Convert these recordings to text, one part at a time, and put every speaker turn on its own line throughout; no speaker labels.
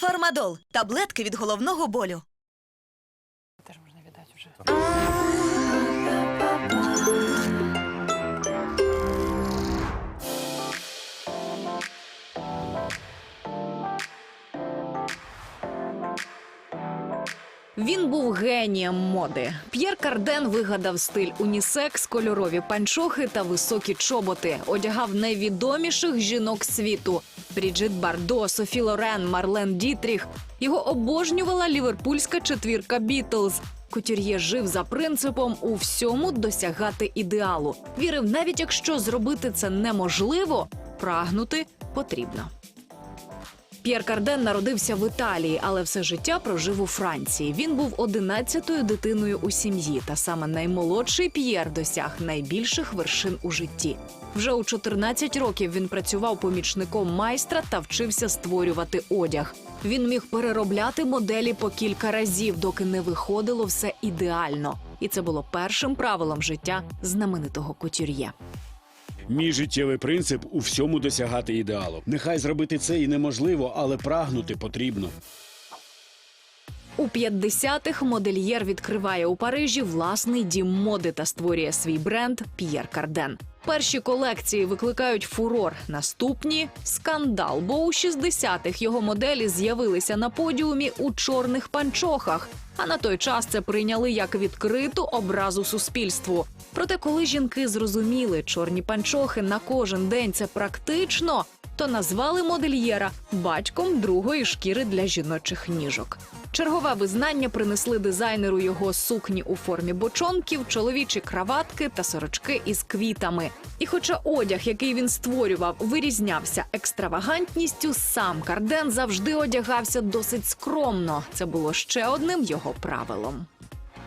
Фармадол таблетки від головного болю.
Теж можна віддати вже.
Він був генієм моди. П'єр Карден вигадав стиль унісекс, кольорові панчохи та високі чоботи. Одягав найвідоміших жінок світу: Бріджит Бардо, Софі Лорен, Марлен Дітріх. Його обожнювала ліверпульська четвірка Бітлз. Кутюр'є жив за принципом у всьому досягати ідеалу. Вірив, навіть якщо зробити це неможливо, прагнути потрібно. П'єр Карден народився в Італії, але все життя прожив у Франції. Він був одинадцятою дитиною у сім'ї, та саме наймолодший П'єр досяг найбільших вершин у житті. Вже у 14 років він працював помічником майстра та вчився створювати одяг. Він міг переробляти моделі по кілька разів, доки не виходило все ідеально. І це було першим правилом життя знаменитого кутюр'є.
Мій життєвий принцип у всьому досягати ідеалу. Нехай зробити це і неможливо, але прагнути потрібно.
У 50-х модельєр відкриває у Парижі власний дім моди та створює свій бренд П'єр Карден. Перші колекції викликають фурор. Наступні скандал, бо у 60-х його моделі з'явилися на подіумі у чорних панчохах. А на той час це прийняли як відкриту образу суспільству. Проте, коли жінки зрозуміли, чорні панчохи на кожен день це практично, то назвали модельєра батьком другої шкіри для жіночих ніжок. Чергове визнання принесли дизайнеру його сукні у формі бочонків, чоловічі краватки та сорочки із квітами. І хоча одяг, який він створював, вирізнявся екстравагантністю, сам Карден завжди одягався досить скромно. Це було ще одним його правилом.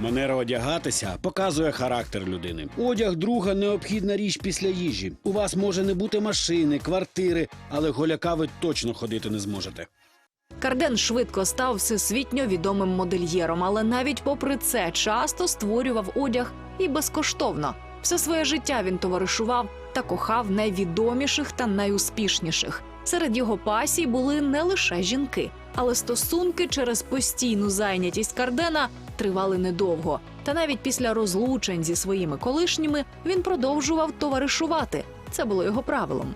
Манера одягатися показує характер людини. Одяг друга необхідна річ після їжі. У вас може не бути машини, квартири, але голяка ви точно ходити не зможете.
Карден швидко став всесвітньо відомим модельєром, але навіть попри це часто створював одяг і безкоштовно. Все своє життя він товаришував та кохав найвідоміших та найуспішніших. Серед його пасій були не лише жінки, але стосунки через постійну зайнятість Кардена тривали недовго. Та навіть після розлучень зі своїми колишніми він продовжував товаришувати. Це було його правилом.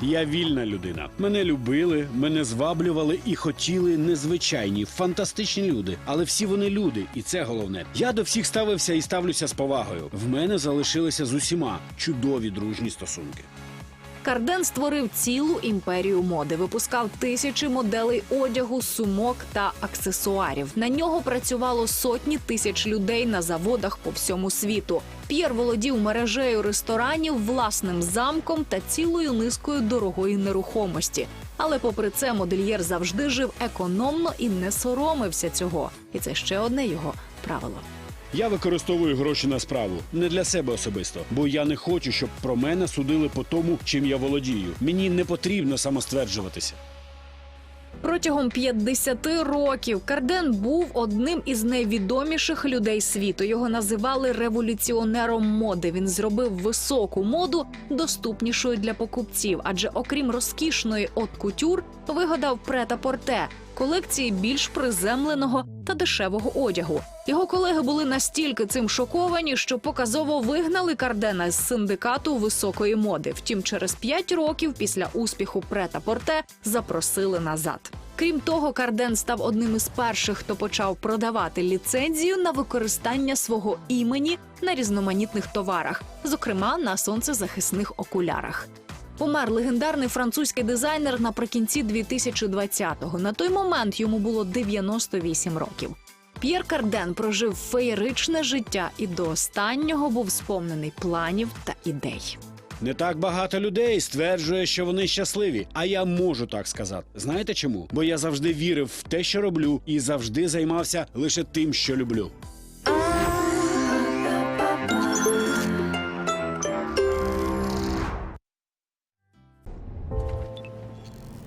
Я вільна людина. Мене любили, мене зваблювали і хотіли незвичайні, фантастичні люди. Але всі вони люди, і це головне. Я до всіх ставився і ставлюся з повагою. В мене залишилися з усіма чудові дружні стосунки.
Карден створив цілу імперію моди, випускав тисячі моделей одягу, сумок та аксесуарів. На нього працювало сотні тисяч людей на заводах по всьому світу. П'єр володів мережею ресторанів, власним замком та цілою низкою дорогої нерухомості. Але попри це, модельєр завжди жив економно і не соромився цього. І це ще одне його правило.
Я використовую гроші на справу не для себе особисто, бо я не хочу, щоб про мене судили по тому, чим я володію. Мені не потрібно самостверджуватися.
Протягом 50 років Карден був одним із найвідоміших людей світу. Його називали революціонером моди. Він зробив високу моду доступнішою для покупців, адже окрім розкішної от кутюр, вигадав прета-порте колекції більш приземленого та дешевого одягу. Його колеги були настільки цим шоковані, що показово вигнали Кардена з синдикату високої моди. Втім, через 5 років після успіху прета-порте запросили назад. Крім того, Карден став одним із перших, хто почав продавати ліцензію на використання свого імені на різноманітних товарах, зокрема на сонцезахисних окулярах. Помер легендарний французький дизайнер наприкінці 2020-го. На той момент йому було 98 років. П'єр Карден прожив феєричне життя і до останнього був сповнений планів та ідей.
Не так багато людей стверджує, що вони щасливі, а я можу так сказати. Знаєте чому? Бо я завжди вірив в те, що роблю, і завжди займався лише тим, що люблю.